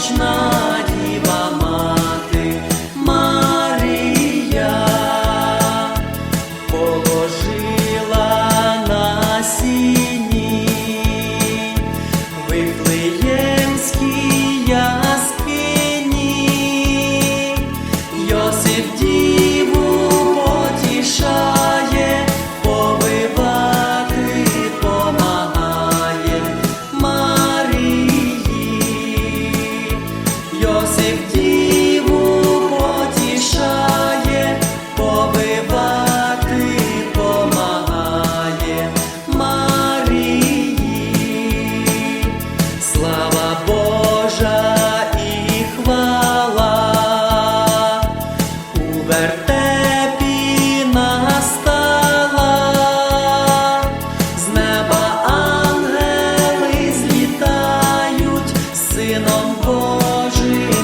Wieczna Божий.